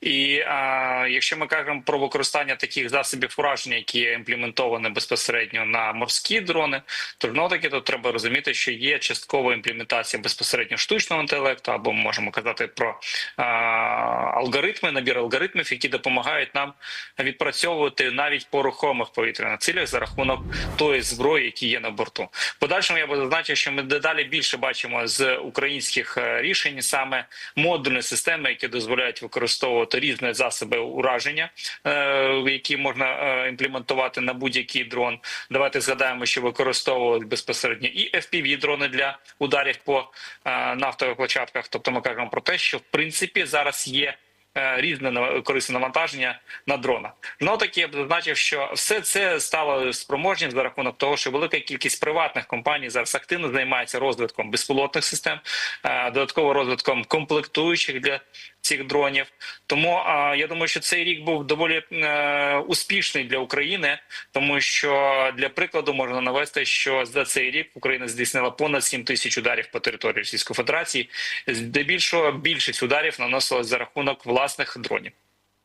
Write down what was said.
І а, якщо ми кажемо про використання таких засобів ураження, які імплементовані безпосередньо на морські дрони, то знову таки то треба розуміти, що є часткова імплементація безпосередньо штучного інтелекту, або ми можемо казати про а, алгоритми, набір алгоритмів, які допомагають нам відпрацьовувати навіть по рухомих повітряних цілях за рахунок тої зброї, які є на борту. Подальшому я би зазначив, що ми дедалі більше бачимо з українських е, рішень саме модульні системи, які дозволяють використовувати різні засоби ураження, е, які можна е, імплементувати на будь-який дрон. Давайте згадаємо, що використовували безпосередньо і fpv дрони для ударів по нафтових площадках. Тобто, ми кажемо про те, що в принципі зараз є. Е, Різне корисне навантаження на дронах. Ну таки я б зазначив, що все це стало спроможнім за рахунок того, що велика кількість приватних компаній зараз активно займається розвитком безпілотних систем, е, додатково розвитком комплектуючих для цих дронів. Тому я думаю, що цей рік був доволі е, успішний для України, тому що для прикладу можна навести, що за цей рік Україна здійснила понад 7 тисяч ударів по території Російської Федерації. Здебільшого більшість ударів наносилась за рахунок власних дронів.